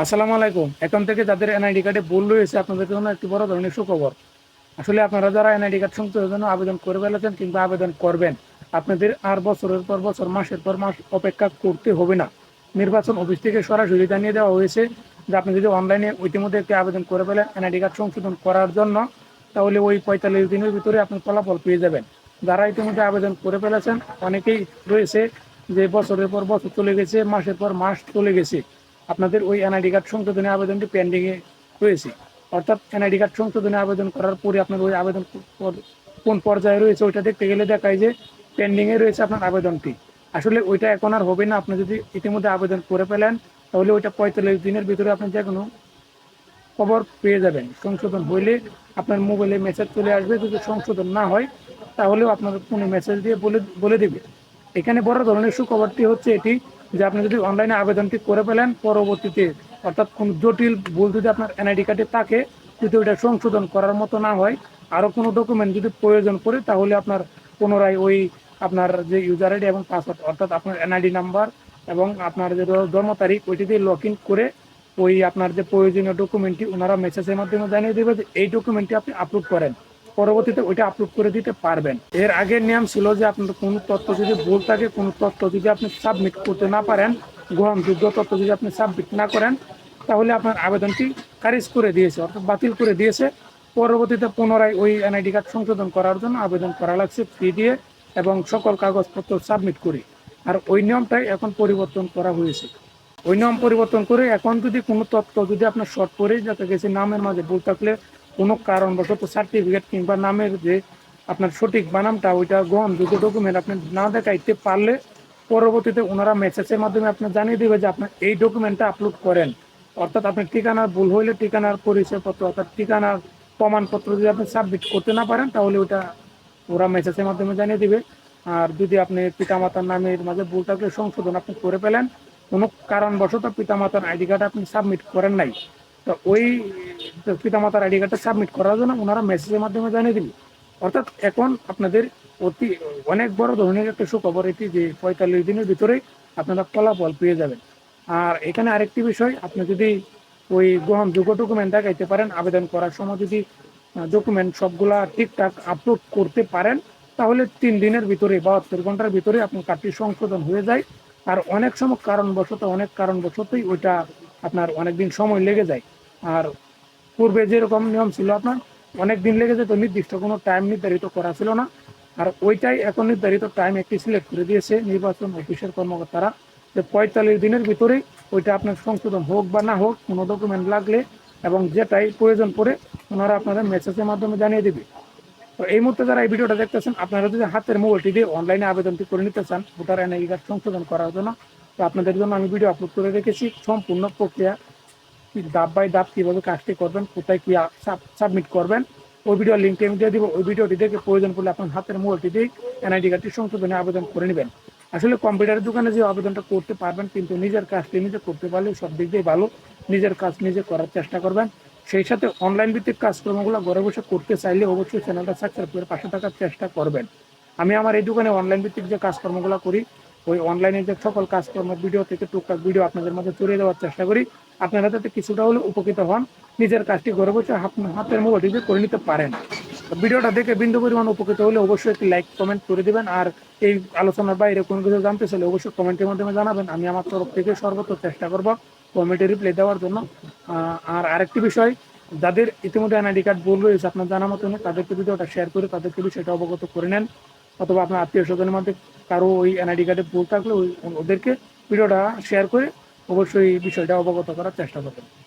আসসালামু আলাইকুম। এখন থেকে যাদের এনআইডি কার্ডে ভুল রয়েছে, আপনাদের জন্য একটি বড় ধরনের সুখবর। আসলে আপনারা যারা এনআইডি কার্ড সংশোধনের জন্য আবেদন করে ফেলেছেন কিংবা আবেদন করবেন, আপনাদের আর বছরের পর বছর, মাসের পর মাস অপেক্ষা করতে হবে না। নির্বাচন অফিস থেকে সরাসরি জানিয়ে দেওয়া হয়েছে যে আপনি যদি অনলাইনে ইতিমধ্যে একটি আবেদন করে ফেলেন এনআইডি কার্ড সংশোধন করার জন্য, তাহলে ওই পঁয়তাল্লিশ দিনের ভিতরে আপনি ফলাফল পেয়ে যাবেন। যারা ইতিমধ্যে আবেদন করে ফেলেছেন, অনেকেই রয়েছে যে বছরের পর বছর চলে গেছে, মাসের পর মাস চলে গেছে। আপনাদের ওই এনআইডি কার্ড সংশোধনী আবেদনটি পেন্ডিংয়ে রয়েছে। অর্থাৎ এনআইডি কার্ড সংশোধনী আবেদন করার পরে আপনার ওই আবেদন কোন পর্যায়ে রয়েছে ওইটা দেখতে গেলে দেখায় যে পেন্ডিংয়ে রয়েছে আপনার আবেদনটি। আসলে ওইটা এখন আর হবে না, আপনি যদি ইতিমধ্যে আবেদন করে ফেলেন, তাহলে ওইটা পঁয়তাল্লিশ দিনের ভিতরে আপনি যে কোনো খবর পেয়ে যাবেন। সংশোধন হইলে আপনার মোবাইলে মেসেজ চলে আসবে, যদি সংশোধন না হয়, তাহলেও আপনার ফোনে মেসেজ দিয়ে বলে বলে দেবে। এখানে বড় ধরনের সুখবরটি হচ্ছে এটি যে আপনি যদি অনলাইনে আবেদনটি করে ফেলেন পরবর্তীতে, অর্থাৎ কোন জটিল ভুল যদি আপনার এনআইডি কার্ডে থাকে, যদি ওইটা সংশোধন করার মতো না হয় আরও কোনো ডকুমেন্ট যদি প্রয়োজন পড়ে, তাহলে আপনার পুনরায় ওই আপনার যে ইউজার আইডি এবং পাসওয়ার্ড অর্থাৎ আপনার এনআইডি নাম্বার এবং আপনার যে জন্ম তারিখ ওইটি দিয়ে লগ ইন করে ওই আপনার যে প্রয়োজনীয় ডকুমেন্টটি ওনারা মেসেজের মাধ্যমে জানিয়ে দেবে যে এই ডকুমেন্টটি আপনি আপলোড করেন। পরবর্তীতে ওইটা আপলোড করে দিতে পারবেন। এর আগের নিয়ম ছিল যে আপনার কোনো তথ্য যদি ভুল থাকে, কোনো তথ্য যদি আপনি সাবমিট করতে না পারেন, গ্রহণযোগ্য তথ্য যদি আপনি সাবমিট না করেন, তাহলে আপনার আবেদনটি খারিজ করে দিয়েছে অর্থাৎ বাতিল করে দিয়েছে। পরবর্তীতে পুনরায় ওই এনআইডি কার্ড সংশোধন করার জন্য আবেদন করা লাগছে ফি দিয়ে এবং সকল কাগজপত্র সাবমিট করে। আর ওই নিয়মটাই এখন পরিবর্তন করা হয়েছে। ওই নিয়ম পরিবর্তন করে এখন যদি কোনো তথ্য যদি আপনার শর্ট করে যাতে গেছে নামের মাঝে ভুল থাকলে কোনো কারণবশত সার্টিফিকেট কিংবা নামের যে আপনার সঠিক বানামটা ওইটা গ্রহণযোগ্য ডকুমেন্ট আপনি না দেখাইতে পারলে পরবর্তীতে ওনারা মেসেজের মাধ্যমে আপনার জানিয়ে দেবে যে আপনার এই ডকুমেন্টটা আপলোড করেন। অর্থাৎ আপনি ঠিকানার ভুল হইলে ঠিকানার পরিচয়পত্র অর্থাৎ ঠিকানার প্রমাণপত্র যদি আপনি সাবমিট করতে না পারেন, তাহলে ওটা ওরা মেসেজের মাধ্যমে জানিয়ে দিবে। আর যদি আপনি পিতামাতার নামের মাঝে ভুল থাকলে সংশোধন আপনি করে পেলেন কোনো কারণবশত পিতামাতার আইডি কার্ড আপনি সাবমিট করেন নাই। তো ওই পিতামাতার আইডি কার্ডটা সাবমিট করার জন্য ওনারা মেসেজের মাধ্যমে জানিয়ে দিবে অর্থাৎ এখন আপনাদের অতি অনেক বড় ধরনের একটা সুখবর এটি যে পঁয়তাল্লিশ দিনের ভিতরে আপনারা ফলাফল পেয়ে যাবেন। আর এখানে আরেকটি বিষয়, আপনি যদি ওই গ্রহণযোগ্য ডকুমেন্ট দেখাইতে পারেন, আবেদন করার সময় যদি ডকুমেন্ট সবগুলা ঠিকঠাক আপলোড করতে পারেন, তাহলে তিন দিনের ভিতরে বাহাত্তর ঘণ্টার ভিতরে আপনার কার্ডটি সংশোধন হয়ে যায়। আর অনেক সময় কারণবশত, অনেক কারণবশতই ওইটা আপনার অনেক দিন সময় লেগে যায়। আর পূর্বে যেরকম নিয়ম ছিল আপনার অনেক দিন লেগে যেত, নির্দিষ্ট কোনো টাইম নির্ধারিত করা ছিল না। আর ওইটাই এখন নির্ধারিত টাইম একটি সিলেক্ট করে দিয়েছে নির্বাচন অফিসের কর্মকর্তারা যে পঁয়তাল্লিশ দিনের ভিতরে ওইটা আপনার সংশোধন হোক বা না হোক, কোনো ডকুমেন্ট লাগলে এবং যেটাই প্রয়োজন পড়ে ওনারা আপনারা মেসেজের মাধ্যমে জানিয়ে দেবে। তো এই মুহূর্তে যারা এই ভিডিওটা দেখতেছেন, আপনারা যদি হাতের মোবাইলটি দিয়ে অনলাইনে আবেদনটি করে নিতে চান, ভোটার এনআই কার্ড সংশোধন করার জন্য তো আপনাদের জন্য আমি ভিডিও আপলোড করে রেখেছি। সম্পূর্ণ প্রক্রিয়া ধাপ বাই ধাপ কীভাবে কাজটি করবেন, কোথায় কী সাবমিট করবেন, ওই ভিডিও লিঙ্কটি আমি দিয়ে দিব। ওই ভিডিওটি দেখে প্রয়োজন পড়লে আপনার হাতের মোবাইলটি দিয়ে এনআইডি কার্ডটি সংশোধনে আবেদন করে নেবেন। আসলে কম্পিউটারের দোকানে যে আবেদনটা করতে পারবেন, কিন্তু নিজের কাজটি নিজে করতে পারলে সব দিক দিয়ে ভালো। নিজের কাজ নিজে করার চেষ্টা করবেন। সেই সাথে অনলাইন ভিত্তিক কাজকর্মগুলো ঘরে বসে করতে চাইলে অবশ্যই চ্যানেলটা সাবস্ক্রাইব করে পাশে থাকার চেষ্টা করবেন। আমি আমার এই দোকানে অনলাইন ভিত্তিক যে কাজকর্মগুলো করি ওই অনলাইনে যে সকল কাজকর্মের ভিডিও থেকে টুকটাক ভিডিও আপনাদের মধ্যে ছড়িয়ে দেওয়ার চেষ্টা করি। আপনারা যাতে কিছুটা হলে উপকৃত হন, নিজের কাজটি ঘরে বসে হাত- হাতের মোবাইল দিয়ে করে নিতে পারেন। ভিডিওটা দেখে বিন্দু পরিমাণ উপকৃত হলে অবশ্যই একটি লাইক কমেন্ট করে দিবেন। আর এই আলোচনার বাইরে কোনো কিছু জানতে চাইলে অবশ্যই কমেন্টের মাধ্যমে জানাবেন। আমি আমার তরফ থেকে সর্বোচ্চ চেষ্টা করব কমেন্টে রিপ্লাই দেওয়ার জন্য। আর আরেকটি বিষয়, যাদের ইতিমধ্যে এনআইডি কার্ড ভুল রয়েছে, আপনার জানা মতো তাদেরকে ভিডিওটা শেয়ার করে তাদেরকে বিষয়টা অবগত করে নেন। অথবা আপনার আত্মীয় স্বজনের মধ্যে কারও ওই এনআইডি কার্ডে ভুল থাকলে ওদেরকে ভিডিওটা শেয়ার করে অবশ্যই বিষয়টা অবগত করার চেষ্টা করবেন।